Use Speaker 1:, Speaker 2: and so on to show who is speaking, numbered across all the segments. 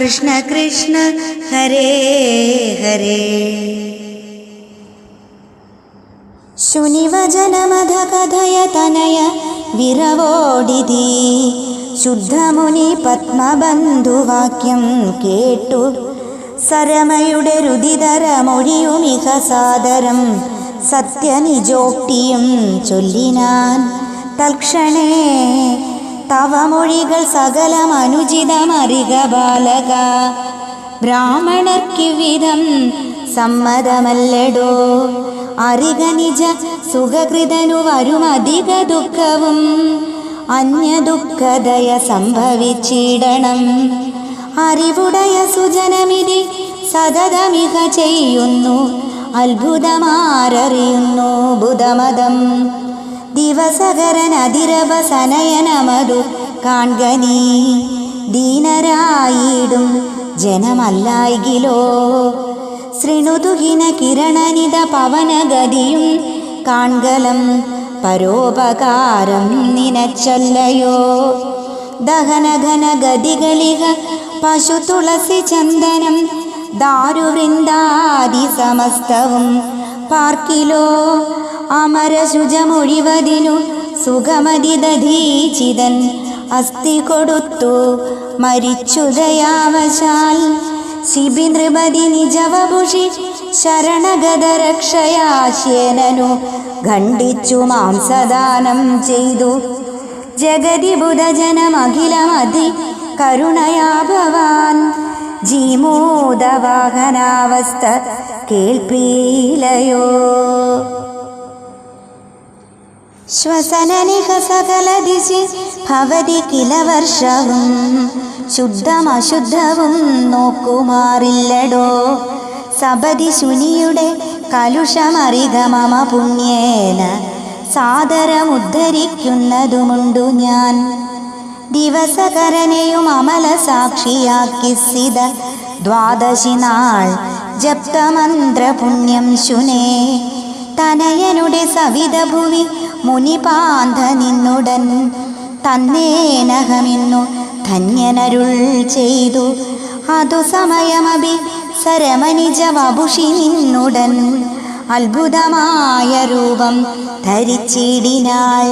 Speaker 1: കൃഷ്ണ കൃഷ്ണ ഹരേ ഹരേ. ശുനിവചനമധ കഥയ തനയ വിരവോടിതി ശുദ്ധമുനി പത്മബന്ധുവാക്യം കേട്ടു. സരമയുടെ രുദിതരമൊഴിയുമിക സാദരം. സത്യനിജോക്തിയും ചൊല്ലിനാൻ തൽക്ഷണേ തവ മൊഴികൾ സകലം അനുചിതമറിക ബാലക. ബ്രാഹ്മണർക്കിവിധം സമ്മതമല്ലടോ. അറിക നിജ സുഖകൃതനു വരും അധിക ദുഃഖവും. അന്യദുഃഖദയ സംഭവിച്ചിടണം. അറിവുടയ സുജനമിതി സതതമിക ചെയ്യുന്നു. അത്ഭുതമാരറിയുന്നു ബുധമതം. ദിവസകരൻ അതിരവസനയനമതു കാൺക ദീനരായിടും ജനമല്ലായികിലോ. ശൃണുതുഹിന കിരണനിത പവനഗതിയും കാൺകലം പരോപകാരം നിനച്ചല്ലയോ. ദഹനഘന ഗതികളിക പശു തുളസി ചന്ദനം ദാരുവൃന്ദാദി സമസ്തവും പാർക്കിലോ. അമരശുചമൊഴിവതിനു സുഖമതി ദധീചിതൻ അസ്ഥി കൊടുത്തു. മരിച്ചുദയാവശാൽ ശിബി നൃപതി നിജവഭുഷി ശരണഗതരക്ഷയാശ്യേനു ഖണ്ഡിച്ചു മാംസദാനം ചെയ്തു. ജഗതി ബുധജനമഖിലമതി കരുണയാ ഭവാൻ. ജീമോദവാഹനാവസ്ഥ കേൾപ്പീലയോ. ദിശി ഭവതി കില വർഷവും ശുദ്ധമശുദ്ധവും നോക്കുമാറില്ലടോ. സപതി ശുനിയുടെ കലുഷമറിക മമ പുണ്യേന സാദരമുദ്ധരിക്കുന്നതുമുണ്ടു ഞാൻ. ദിവസകരനെയും അമല സാക്ഷിയാക്കി സിത ദ്വാദശി നാൾ ജപ്തമന്ത്രപുണ്യം ശുനേ. തനയനുടെ സവിത ഭുവി മുനിപാന്ത നിന്നുടൻ തന്നേനഹമിന്നു ധന്യനരുൾ ചെയ്തു. അതു സമയമഭി സരമനിജ വപുഷി നിന്നുടൻ അത്ഭുതമായ രൂപം ധരിച്ചിടിനാൽ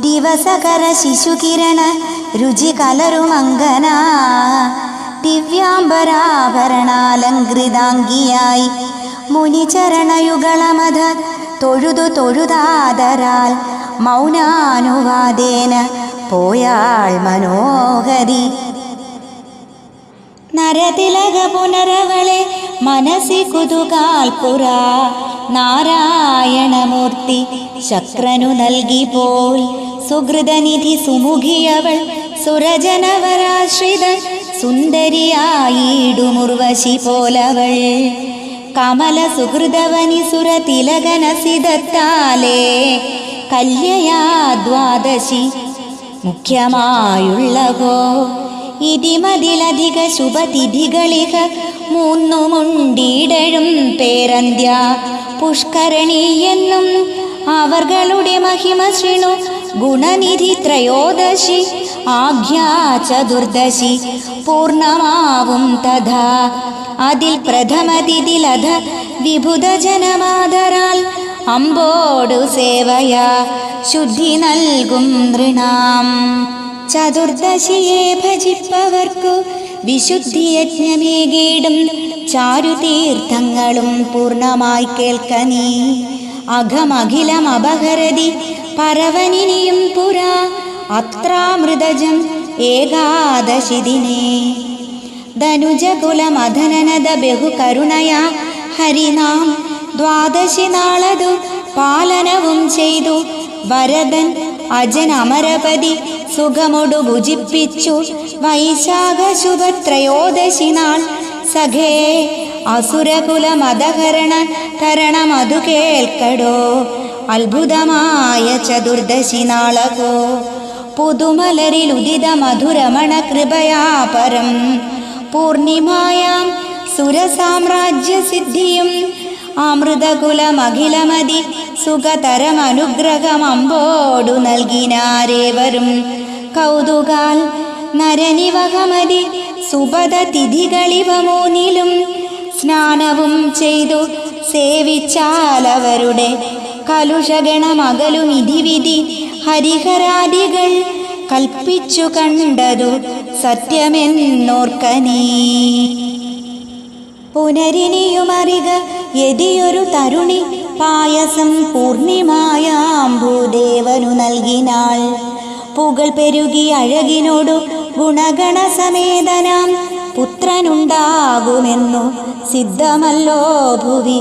Speaker 1: ദിവസകര ശിശുകിരണ രുചി കലരുമങ്കന ദിവ്യാംബരാഭരണാലങ്കൃതാംഗിയായി മുനിചരണയുഗളമത തൊഴുതു തൊഴുതാതരാൽ മൗനാനുവാദേന പോയാൾ മനോഹരി. നരതിലക പുനരവളെ മനസി കുതുകാൽപുര നാരായണമൂർത്തി ശക്രനു നൽകി പോൽ. സുഹൃതനിധി സുമുഖിയവൾ സുരജനവരാശ്രിതൻ സുന്ദരിയായിടുമുർവശി പോലവൾ. കമല സുഹൃതവനി സുര തിലകനസിതത്താലേ കല്യയാ ദ്വാദശി മുഖ്യമായുള്ളവോ? ഇതിമതിലധിക ശുഭതിഥികളിക മൂന്നുമുണ്ടിടഴും പേരന്ത്യ പുഷ്കരണി എന്നും അവർകളുടെ മഹിമ ശൃണു ഗുണനിധി ത്രയോദശി ആഖ്യാ ചതുർദശി പൂർണമാവും തഥാ. അതിൽ പ്രഥമതിഥിലധ വിഭുത ജനമാതരാൽ അമ്പോടു സേവയാ. ശുദ്ധി നൽകും നൃണാം. ചതുർദശിയെ ഭജിപ്പവർക്കു വിശുദ്ധി യജ്ഞമേകീടും ചാരുതീർത്ഥങ്ങളും പൂർണമായി കേൾക്ക നീ. അഘമഖിലം അപഹരതി പരവനിനിയും പുരാ. അത്രാമൃതജം ഏകാദശി ദിനേ ധനുജകുലമധനനദ ബഹുകരുണയാ ഹരിനാം. ദ്വാദശി നാളതു പാലനവും ചെയ്തു. വരദൻ അജൻ അമരപതി സുഖമൊടു ഭുജിപ്പിച്ചു. വൈശാഖ ശുഭത്രയോദശി നാൾ സഖേ അസുരകുലമതഹരണ തരണമതു കേൾക്കടോ അത്ഭുതമായ ചതുർദശി നാളകോ പുതുമലരിൽ ഉദിത മധുരമണ കൃപയാപരം. പൂർണിമായാം സുരസാമ്രാജ്യസിദ്ധിയും അമൃതകുലമഖിലമതി സുഖതരമനുഗ്രഹം അമ്പോടു നൽകിനാരേവരും. കൗതുകാൽ നരനിവഹമതി സുപദ തിഥികളിവ മൂന്നിലും സ്നാനവും ചെയ്തു സേവിച്ചാലവരുടെ കലുഷഗണമകലും ഇതിവിധി ഹരിഹരാദികൾ കൽപ്പിച്ചു കണ്ടതു സത്യമെന്നോർക്കനീ. പുനരിനിയുമറിക യതിയൊരു തരുണി പായസം പൂർണിമായാം ഭൂദേവനു നൽകിനാൾ. പുകൾ പെരുകി അഴകിനോടു ഗുണഗണ സമേതനാം പുത്രനുണ്ടാകുമെന്നു സിദ്ധമല്ലോ ഭുവി.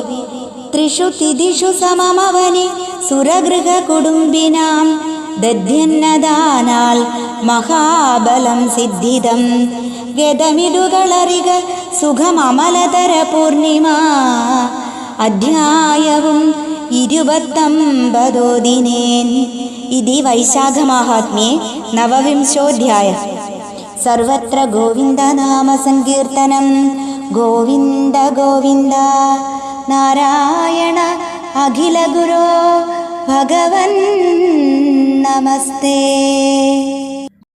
Speaker 1: ത്രിഷു തിദിഷു സമമവനി സുരഗൃഹ കുടുംബിനാം ദധ്യന്നദാനാൽ മഹാബലം സിദ്ധിതം. ഗതമിടുകളറിക സുഖമമലതര പൂർണിമ. അധ്യായവും ഇരുപത്തൊമ്പതോദിനേൻ ഇതി വൈശാഖമാഹാത്മ്യേ നവവിംശോധ്യായ. സർവത്ര ഗോവിന്ദനാമ സങ്കീർത്തനം ഗോവിന്ദ ഗോവിന്ദ. നാരായണ അഖില ഗുരോ ഭഗവൻ Namaste.